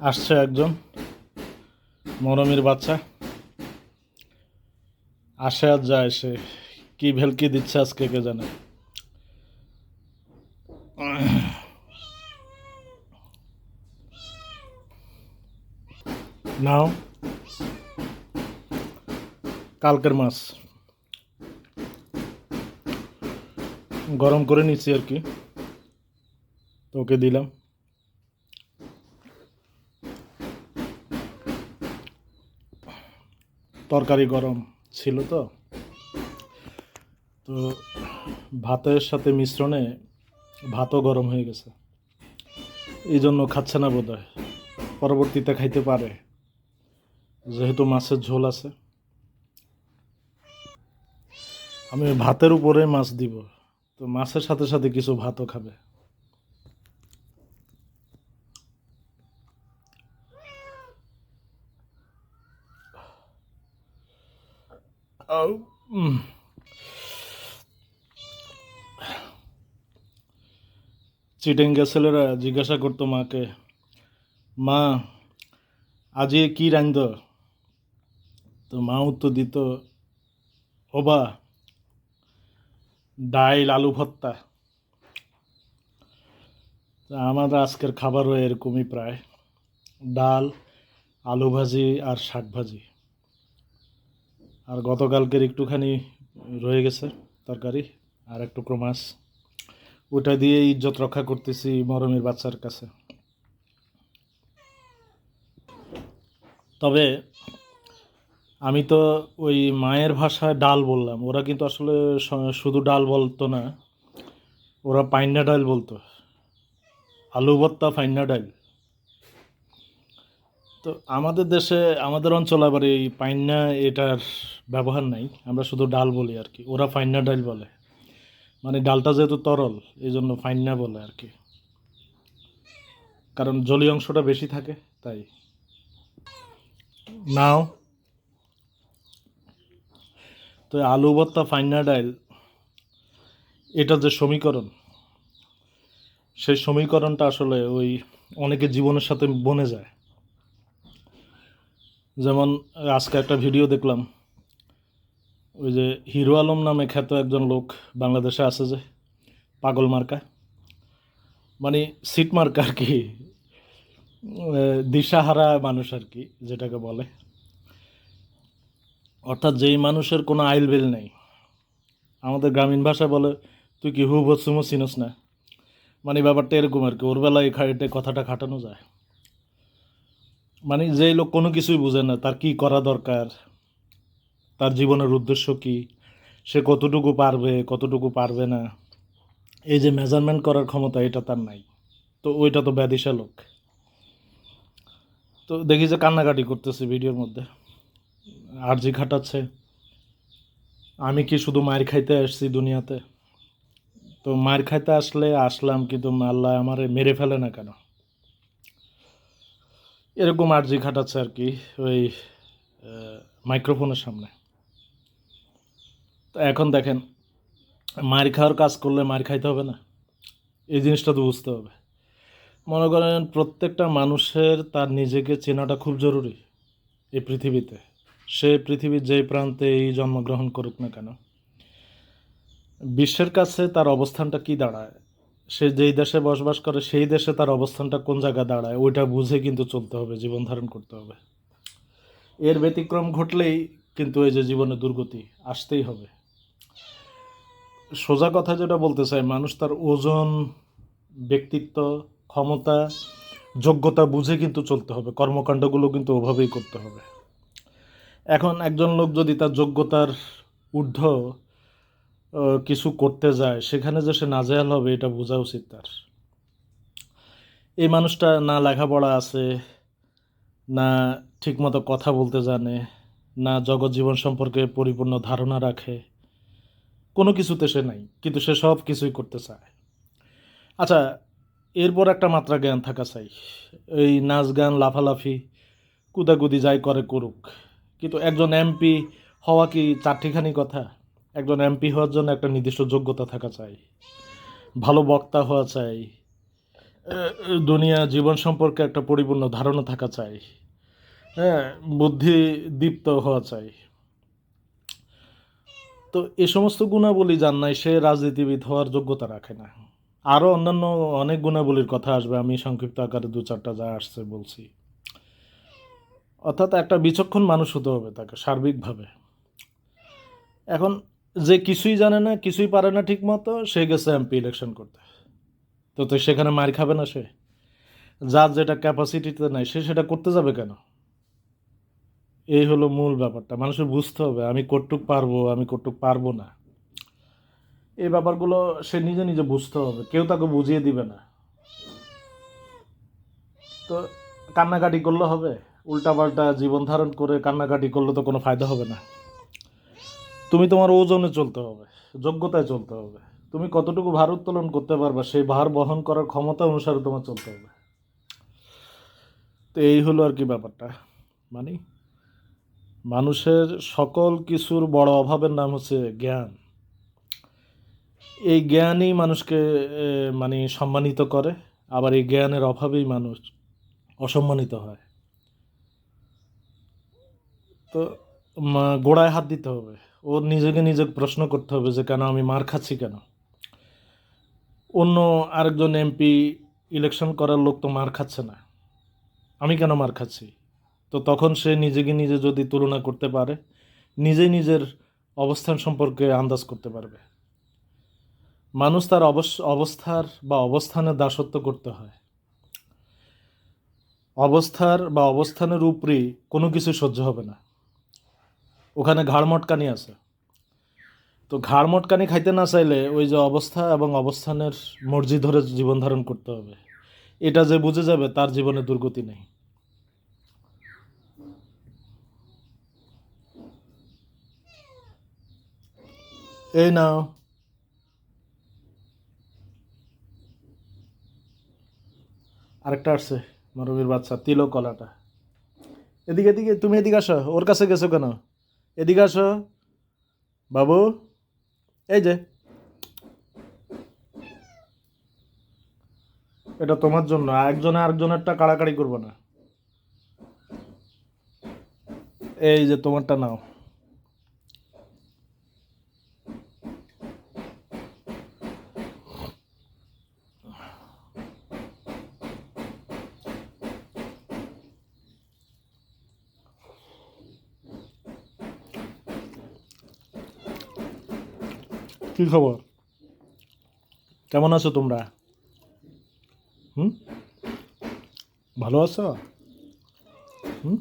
আসছে একজন মরমের বাচ্চা। আসে আর যায় সে। কি ভেলকি দিচ্ছে আজকে কে জানে। নাও। কালকের মাছ। গরম করে নিচ্ছি আর কি। তোকে দিলাম। তরকারি গরম ছিল তো। তো ভাতের সাথে মিশ্রণে ভাতও গরম হয়ে গেছে। এই জন্য খাচ্ছে না বোধ হয় পরবর্তীতে খাইতে পারে। যেহেতু মাছের ঝোল আছে। আমি ভাতের উপরে মাছ দিব। তো মাছের সাথে সাথে কিছু ভাতও খাবে। চিটেঙ্গা ছেলেরা জিজ্ঞাসা করতো মাকে, মা আজকে কি রান্ধ? তো মা উত্তর দিত, ওবা, ডাইল আলু ভত্তা তা আমাদের আজকের খাবারও এরকমই প্রায়, ডাল, আলু ভাজি আর শাক ভাজি। আর গতকালকের একটুখানি রয়ে গেছে তরকারি আর একটু মাছ। ওটা দিয়ে ইজ্জত রক্ষা করতেছি মরমের বাচ্চার কাছে। তবে আমি তো ওই মায়ের ভাষায় ডাল বললাম। ওরা কিন্তু আসলে শুধু ডাল বলতো না, ওরা পাইন্না ডাল বলতো। আলু ভর্তা ফাইন্না ডাল। তো আমাদের দেশে, আমাদের অঞ্চলে আবার এই পাইন্না এটার ব্যবহার নাই। আমরা শুধু ডাল বলি আর কি। ওরা ফাইন্না ডাল বলে। মানে ডালটা যেহেতু তরল এই জন্য ফাইন্না বলে আর কি। কারণ জলি অংশটা বেশি থাকে, তাই। নাও। তো আলু ভর্তা ফাইন্না ডাইল এটা যে সমীকরণ, সেই সমীকরণটা আসলে ওই অনেকের জীবনের সাথে বনে যায়। যেমন, আজকে একটা ভিডিও দেখলাম। ওই যে হিরো আলম নামে খ্যাত একজন লোক বাংলাদেশে আছে যে, পাগল মার্কা। মানে সিট মার্কা আর কি। দিশাহারা মানুষ আর কি, যেটাকে বলে। অর্থাৎ যেই মানুষের কোনো আইল বেল নেই। আমাদের গ্রামীণ ভাষায় বলে, তুই কি হু বৎসুমো চিনস না? মানে ব্যাপারটা এরকম আর কি, ওর বেলায় খাইটে কথাটা খাটানো যায়। মানে যেই লোক কোনো কিছুই বুঝে না, তার কি করা দরকার? তার জীবনের উদ্দেশ্য কি? সে কতটুকু পারবে কতটুকু পারবে না? এই যে মেজারমেন্ট করার ক্ষমতা, এটা তার নাই। তো ওইটা তো ব্যাধিসা লোক। তো দেখি যে কান্নাকাটি করতেছে ভিডিওর মধ্যে। আরজি খাটাচ্ছে। আমি কি শুধু মায়ের খাইতে আসছি দুনিয়াতে? তো মায়ের খাইতে আসলে আসলাম, কিন্তু আল্লাহ আমারে মেরে ফেলে না কেন? এরকম আর্জি খাটাচ্ছে আর কি ওই মাইক্রোফোনের সামনে। তো এখন দেখেন, মার খাওয়ার কাজ করলে মার খাইতে হবে না? এই জিনিসটা তো বুঝতে হবে। মনে করেন প্রত্যেকটা মানুষের তার নিজেকে চেনাটা খুব জরুরি এই পৃথিবীতে। সে পৃথিবীর যে প্রান্তে এই জন্মগ্রহণ করুক না কেন, বিশ্বের কাছে তার অবস্থানটা কি দাঁড়ায়? সে যেই দেশে বসবাস করে, সেই দেশে তার অবস্থানটা কোন জায়গায় দাঁড়ায়, ওইটা বুঝে কিন্তু চলতে হবে, জীবন ধারণ করতে হবে। এর ব্যতিক্রম ঘটলেই কিন্তু এই যে জীবনে দুর্গতি আসতেই হবে। সোজা কথা যেটা বলতে চাই, মানুষ তার ওজন, ব্যক্তিত্ব, ক্ষমতা, যোগ্যতা বুঝে কিন্তু চলতে হবে, কর্মকাণ্ডগুলো কিন্তু ওভাবেই করতে হবে। এখন একজন লোক যদি তার যোগ্যতার ঊর্ধ্ব কিছু করতে যায়, সেখানে যে সে নাজেহাল হবে, এটা বোঝা উচিত তার। এই মানুষটা না লেখাপড়া আছে, না ঠিকমতো কথা বলতে জানে, না জগৎ জীবন সম্পর্কে পরিপূর্ণ ধারণা রাখে, কোনো কিছুতে সে নাই, কিন্তু সে সব কিছুই করতে চায়। আচ্ছা এরপর একটা মাত্রা জ্ঞান থাকা চাই। এই নাচ গান, লাফালাফি, কুদাকুদি যাই করে করুক, কিন্তু একজন এমপি হওয়া কি চারটিখানি কথা? একজন এমপি হওয়ার জন্য একটা নির্দিষ্ট যোগ্যতা থাকা চাই। ভালো বক্তা হওয়া চাই। দুনিয়া জীবন সম্পর্কে একটা পরিপূর্ণ ধারণা থাকা চাই। হ্যাঁ বুদ্ধি দীপ্ত হওয়া চাই। তো এ সমস্ত গুণাবলী যার নাই, সে রাজনীতিবিদ হওয়ার যোগ্যতা রাখে না। আরও অন্যান্য অনেক গুণাবলীর কথা আসবে, আমি সংক্ষিপ্ত আকারে দু চারটা যা আসছে বলছি। অর্থাৎ একটা বিচক্ষণ মানুষ হতে হবে তাকে, সার্বিকভাবে। এখন যে কিছুই জানে না, কিছুই পারে না ঠিক মতো, সে গেছে এমপি ইলেকশন করতে। তো তো সেখানে মার খাবে না সে। যার যেটা ক্যাপাসিটিতে নাই, সে সেটা করতে যাবে কেন? এই হলো মূল ব্যাপারটা। মানুষের বুঝতে হবে, আমি কটুক পারব, আমি কটুক পারব না। এই ব্যাপারগুলো সে নিজে নিজে বুঝতে হবে, কেউ তাকে বুঝিয়ে দিবে না। তো কান্নাকাটি করলে হবে, উল্টাপাল্টা জীবন ধারণ করে কান্নাকাটি করলে তো কোনো ফায়দা হবে না। তুমি তোমার ওজনে চলতে হবে, যোগ্যতায় চলতে হবে। তুমি কতটুকু ভার উত্তোলন করতে পারবে, সেই ভার বহন করার ক্ষমতা অনুসারে তোমার চলতে হবে। তো এই হলো আর কি ব্যাপারটা। মানে মানুষের সকল কিছুর বড় অভাবের নাম হচ্ছে জ্ঞান। এই জ্ঞানই মানুষকে মানে সম্মানিত করে, আবার এই জ্ঞানের অভাবেই মানুষ অসম্মানিত হয়। তো গোড়ায় হাত দিতে হবে। ওর নিজেকে নিজে প্রশ্ন করতে হবে যে কেন আমি মার খাচ্ছি কেন? অন্য আরেকজন এমপি ইলেকশন করার লোক তো মার খাচ্ছে না। আমি কেন মার খাচ্ছি? তো তখন সে নিজেকে নিজে যদি তুলনা করতে পারে, নিজেই নিজের অবস্থান সম্পর্কে আন্দাজ করতে পারবে। মানুষ তার অবস- অবস্থার বা অবস্থানের দাসত্ব করতে হয়। অবস্থার বা অবস্থানের উপরই কোনো কিছু সহ্য হবে না। ওখানে ঘাড় মটকানি আছে। তো ঘাড় মটকানি খাইতে না চাইলে ওই যে অবস্থা এবং অবস্থানের মর্জি ধরে জীবন ধারণ করতে হবে। এটা যে বুঝে যাবে, তার জীবনে দুর্গতি নেই। এই নাও। আরেকটা আসছে মরবির বাচ্চা তিলো কলাটা। এদিকে এদিকে, তুমি এদিকে আসো, ওর কাছে গেছো কেন? এদিকে আসো। বাবু, এই যে। এটা তোমার জন্য, একজনে আরেকজনেরটা কাড়াকাড়ি করব না। এই যে তোমারটা নাও। কি খবর? কেমন আছো তোমরা? হুম? ভালো আছো? হুম?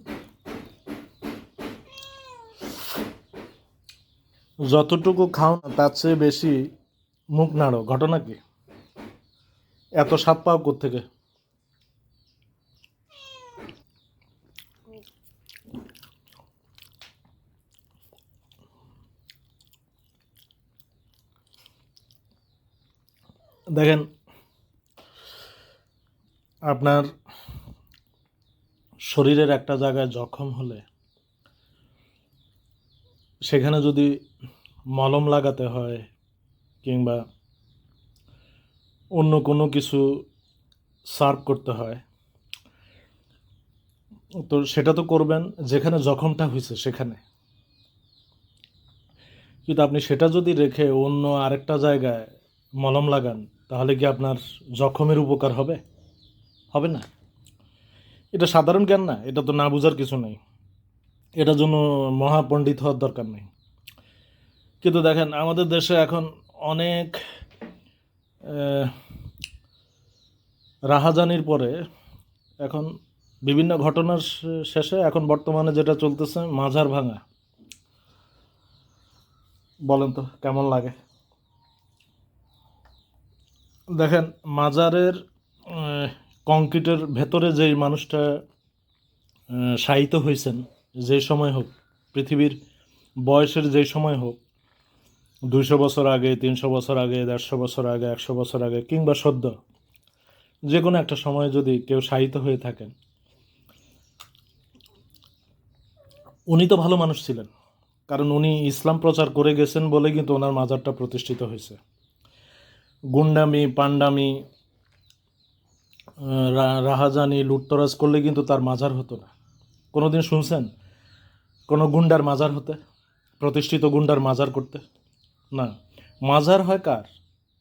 যতটুকু খাও না, তার চেয়ে বেশি মুখ নাড়ো। ঘটনা কি? এত সাপ পাও থেকে দেখেন, আপনার শরীরের একটা জায়গায় জখম হলে সেখানে যদি মলম লাগাতে হয় কিংবা অন্য কোনো কিছু সার্ভ করতে হয়, তো সেটা তো করবেন যেখানে জখমটা হয়েছে সেখানে। কিন্তু আপনি সেটা যদি রেখে অন্য আরেকটা জায়গায় মলম লাগান তাহলে কি আপনার জখমের উপকার হবে? হবে না। এটা সাধারণ জ্ঞান না, এটা তো না বোঝার কিছু নেই। এটার জন্য মহাপণ্ডিত হওয়ার দরকার নেই। কিন্তু দেখেন, আমাদের দেশে এখন অনেক রাহাজানির পরে এখন বিভিন্ন ঘটনার শেষে এখন বর্তমানে যেটা চলতেছে মাঝার ভাঙা বলেন তো, কেমন লাগে? দেখেন, মাজারের কংক্রিটের ভেতরে যেই মানুষটা শায়িত হয়েছেন যে সময় হোক, পৃথিবীর বয়সের যে সময় হোক, দুইশো বছর আগে, তিনশো বছর আগে, দেড়শো বছর আগে, একশো বছর আগে, কিংবা সদ্য, যে কোনো একটা সময় যদি কেউ শায়িত হয়ে থাকেন, উনি তো ভালো মানুষ ছিলেন। কারণ উনি ইসলাম প্রচার করে গেছেন বলে কিন্তু ওনার মাজারটা প্রতিষ্ঠিত হয়েছে। গুন্ডামি পান্ডামি রাহাজানি, লুটতরাজ করলে কিন্তু তার মাজার হতো না। কোনোদিন শুনছেন? কোনো গুন্ডার মাজার হতে, প্রতিষ্ঠিত গুন্ডার মাজার করতে? না। মাজার হয় কার?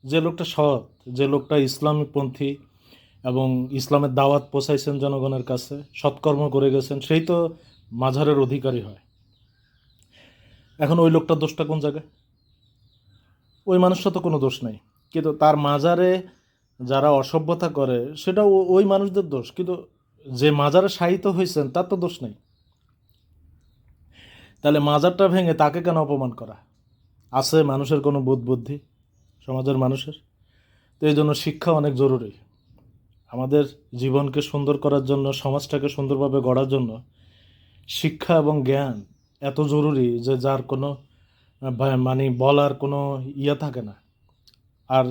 যে লোকটা সৎ, যে লোকটা ইসলামীপন্থী এবং ইসলামের দাওয়াত পৌঁছাইছেন জনগণের কাছে, সৎকর্ম করে গেছেন, সেই তো মাজারের অধিকারী হয়। এখন ওই লোকটার দোষটা কোন জায়গায়? ওই মানুষটা তো কোনো দোষ নাই। কিন্তু তার মাজারে যারা অসভ্যতা করে সেটা ওই মানুষদের দোষ। কিন্তু যে মাজারে শায়িত হয়েছেন তার তো দোষ নেই। তাহলে মাজারটা ভেঙে তাকে কেন অপমান করা? আছে মানুষের কোনো বোধ বুদ্ধি? সমাজের মানুষের? তো এই জন্য শিক্ষা অনেক জরুরি। আমাদের জীবনকে সুন্দর করার জন্য, সমাজটাকে সুন্দরভাবে গড়ার জন্য শিক্ষা এবং জ্ঞান এত জরুরি যে যার কোনো মানে বলার কোনো ইয়ে থাকে না। আর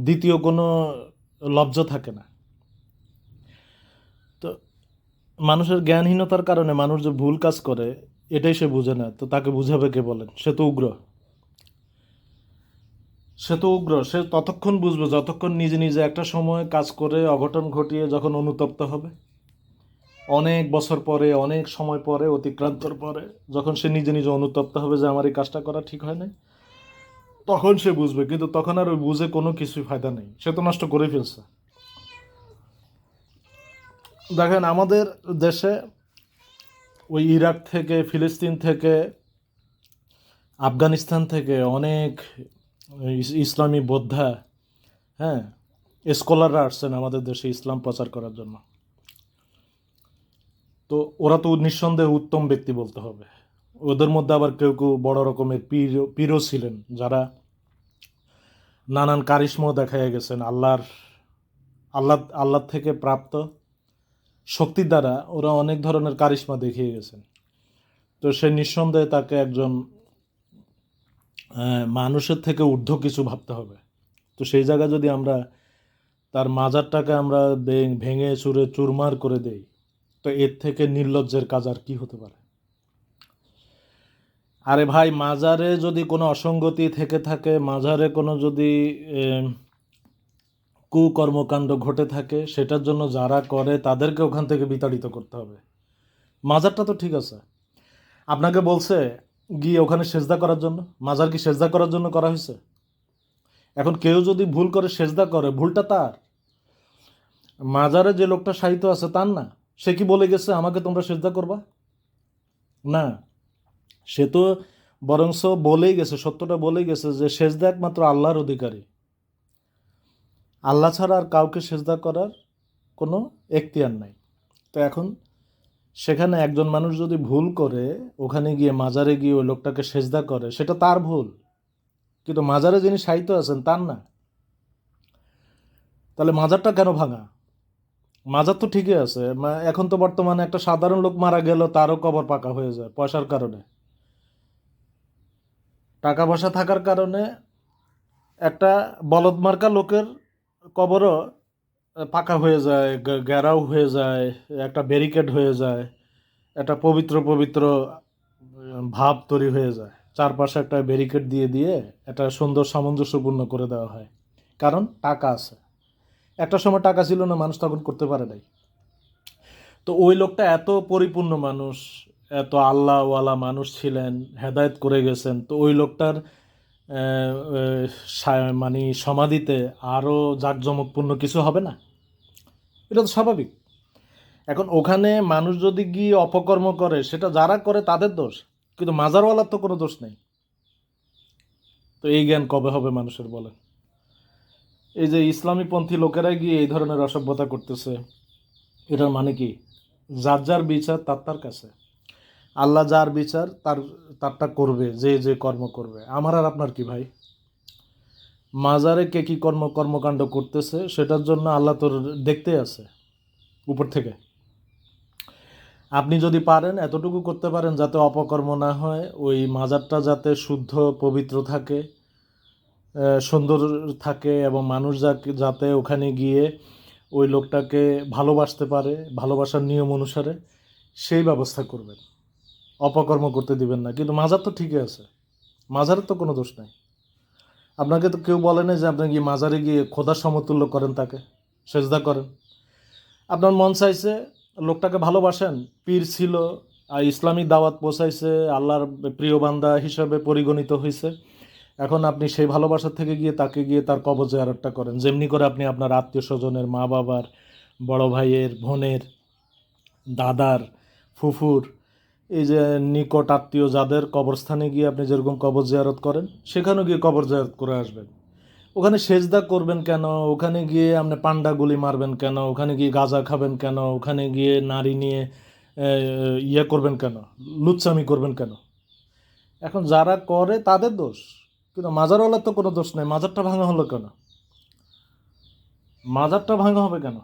দ্বিতীয় কোনো লজ্জা থাকে না। তো মানুষের জ্ঞানহীনতার কারণে মানুষ যে ভুল কাজ করে, এটাই সে বুঝে না। তো তাকে বুঝাবে কে বলেন? সে তো উগ্র। সে তো উগ্র। সে ততক্ষণ বুঝবে যতক্ষণ নিজে নিজে একটা সময় কাজ করে অঘটন ঘটিয়ে যখন অনুতপ্ত হবে। অনেক বছর পরে, অনেক সময় পরে, অতিক্রান্তর পরে, যখন সে নিজে নিজে অনুতপ্ত হবে যে আমার এই কাজটা করা ঠিক হয় নাই। তখন সে বুঝবে, কিন্তু তখন আর ওই বুঝে কোনো কিছুই ফায়দা নেই। সে তো নষ্ট করে ফেলছে। দেখেন, আমাদের দেশে ওই ইরাক থেকে, ফিলিস্তিন থেকে, আফগানিস্তান থেকে অনেক ইসলামী বোদ্ধা হ্যাঁ স্কলাররা আসছেন আমাদের দেশে ইসলাম প্রচার করার জন্য। তো ওরা তো নিঃসন্দেহে উত্তম ব্যক্তি বলতে হবে। ওদের মধ্যে আবার কেউ কেউ বড় রকমের পীর, পীরও ছিলেন, যারা নানান কারিশ্মাও দেখাইয়া গেছেন। আল্লাহর, আল্লাহ আল্লাহ থেকে প্রাপ্ত শক্তির দ্বারা ওরা অনেক ধরনের কারিশ্মা দেখিয়ে গেছেন। তো সে নিঃসন্দেহে তাকে একজন মানুষের থেকে ঊর্ধ্ব কিছু ভাবতে হবে। তো সেই জায়গায় যদি আমরা তার মাজারটাকে আমরা ভেঙে চুরে চুরমার করে দেই, তো এর থেকে নির্লজ্জের কাজ আর কি হতে পারে? আরে ভাই, মাজারে যদি কোনো অসঙ্গতি থেকে থাকে, মাজারে কোনো যদি কুকর্মকাণ্ড ঘটে থাকে, সেটার জন্য যারা করে, তাদেরকে ওখান থেকে বিতাড়িত করতে হবে। মাজারটা তো ঠিক আছে। আপনাকে বলছে গিয়ে ওখানে সেজদা করার জন্য। মাজার কি সেজদা করার জন্য করা হয়েছে? এখন কেউ যদি ভুল করে সেজদা করে, ভুলটা তার। মাজারে যে লোকটা সাহিত্য আছে তার না। সে কি বলে গেছে, আমাকে তোমরা সেজদা করবা? না। সে তো বরংস বলেই গেছে, সত্যটা বলেই গেছে যে সেজদা একমাত্র আল্লাহর অধিকারী। আল্লাহ ছাড়া আর কাউকে সেজদা করার কোনো এখতিয়ার নাই। তো এখন সেখানে একজন মানুষ যদি ভুল করে, ওখানে গিয়ে মাজারে গিয়ে ওই লোকটাকে সেজদা করে, সেটা তার ভুল। কিন্তু মাজারে যিনি সাহিত্য আছেন, তার না। তাহলে মাজারটা কেন ভাঙা? মাজার তো ঠিকই আছে এখন তো বর্তমানে একটা সাধারণ লোক মারা গেল, তারও কবর পাকা হয়ে যায়, পয়সার কারণে। টাকা পয়সা থাকার কারণে একটা বলদ মার্কা লোকের কবরও পাকা হয়ে যায় ঘেরাও হয়ে যায়, একটা ব্যারিকেড হয়ে যায়, একটা পবিত্র পবিত্র ভাব তৈরি হয়ে যায়। চারপাশে একটা ব্যারিকেড দিয়ে দিয়ে একটা সুন্দর সামঞ্জস্যপূর্ণ করে দেওয়া হয়। কারণ টাকা আছে। একটা সময় টাকা ছিল না, মানুষ তখন করতে পারে নাই। তো ওই লোকটা এত পরিপূর্ণ মানুষ এত আল্লাহওয়ালা মানুষ ছিলেন, হেদায়েত করে গেছেন, তো ওই লোকটার মানে সমাধিতে আরও জাঁকজমকপূর্ণ কিছু হবে না? এটা তো স্বাভাবিক। এখন ওখানে মানুষ যদি গিয়ে অপকর্ম করে, সেটা যারা করে তাদের দোষ, কিন্তু মাজারওয়ালার তো কোনো দোষ নেই। তো এই জ্ঞান কবে হবে মানুষের বলেন? এই যে ইসলামীপন্থী লোকেরা গিয়ে এই ধরনের অসভ্যতা করতেছে, এটার মানে কি? যার যার বিচার, তার তার কাছে। আল্লাহ যার বিচার, তার, তারটা করবে, যে যে কর্ম করবে। আমার আর আপনার কি ভাই? মাজারে কে কী কর্ম, কর্মকাণ্ড করতেছে, সেটার জন্য আল্লাহ তোর দেখতে আছে, উপর থেকে। আপনি যদি পারেন, এতটুকু করতে পারেন যাতে অপকর্ম না হয়, ওই মাজারটা যাতে শুদ্ধ, পবিত্র থাকে সুন্দর থাকে এবং মানুষ যাতে ওখানে গিয়ে ওই লোকটাকে ভালোবাসতে পারে, ভালোবাসার নিয়ম অনুসারে সেই ব্যবস্থা করবেন। অপকর্ম করতে দিবেন না। কিন্তু মাজার তো ঠিকই আছে। মাজারের তো কোনো দোষ নাই। আপনাকে তো কেউ বলে না যে আপনি গিয়ে মাজারে গিয়ে খোদার সমতুল্য করেন তাকে, সেজদা করেন। আপনার মন চাইছে, লোকটাকে ভালোবাসেন, পীর ছিল, আর ইসলামিক দাওয়াত পৌঁছাইছে, আল্লাহর প্রিয় বান্দা হিসাবে পরিগণিত হয়েছে এখন আপনি সেই ভালোবাসা থেকে গিয়ে তাকে গিয়ে তার কবর জিয়ারতটা করেন। যেমনি করে আপনি আপনার আত্মীয় স্বজনের মা বাবার বড় ভাইয়ের, বোনের, দাদার, ফুফুর এই যে নিকট আত্মীয় যাদের কবরস্থানে গিয়ে আপনি যেরকম কবর জিয়ারত করেন, সেখানেও গিয়ে কবর জিয়ারত করে আসবেন। ওখানে সেজদা করবেন কেন? ওখানে গিয়ে আপনি পান্ডা গুলি মারবেন কেন? ওখানে গিয়ে গাঁজা খাবেন কেন? ওখানে গিয়ে নারী নিয়ে ইয়ে করবেন কেন? লুচ্ছামি করবেন কেন? এখন যারা করে তাদের দোষ, কিন্তু মাজারওয়ালার তো কোনো দোষ নেই। মাজারটা ভাঙা হলো কেন? মাজারটা ভাঙা হবে কেন?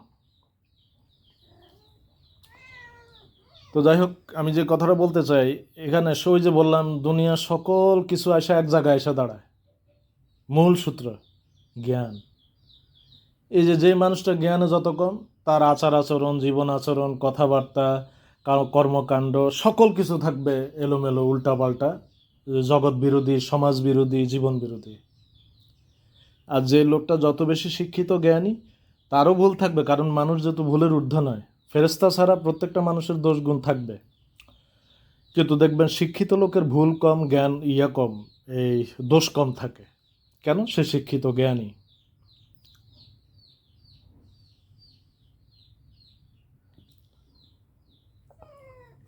তো যাই হোক, আমি যে কথাটা বলতে চাই, এখানে সই যে বললাম, দুনিয়া সকল কিছু আসা এক জায়গায় এসে দাঁড়ায়। মূল সূত্র, জ্ঞান। এই যে যে মানুষটা জ্ঞানে যত কম, তার আচার আচরণ, জীবন আচরণ, কথাবার্তা, কার- কর্মকাণ্ড, সকল কিছু থাকবে এলোমেলো, উল্টাপাল্টা, জগৎ বিরোধী, সমাজ বিরোধী, জীবন বিরোধী। আর যে লোকটা যত বেশি শিক্ষিত জ্ঞানী, তারও ভুল থাকবে, কারণ মানুষ যেহেতু ভুলের ঊর্ধ্ব নয় ফেরেস্তা ছাড়া প্রত্যেকটা মানুষের দোষ গুণ থাকবে। কিন্তু দেখবেন শিক্ষিত লোকের ভুল কম, জ্ঞান ইয়া কম, এই দোষ কম থাকে। কেন? সে শিক্ষিত জ্ঞানী।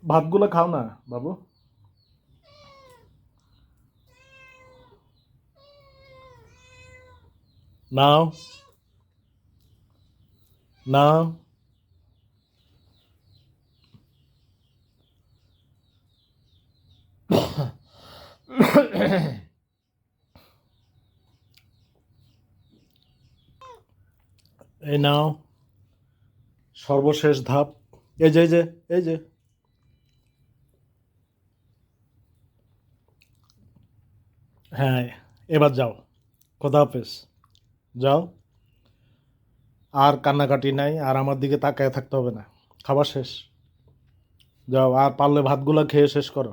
ভাতগুলো খাও না, বাবু? নাও। নাও। এই নাও। সর্বশেষ ধাপ। এই যে এই যে এই যে। হ্যাঁ এবার যাও। খোদা হাফেজ। যাও। আর কান্নাকাটি নাই, আর আমার দিকে তাকায় থাকতে হবে না। খাবার শেষ। যাও, আর পারলে ভাতগুলো খেয়ে শেষ করো।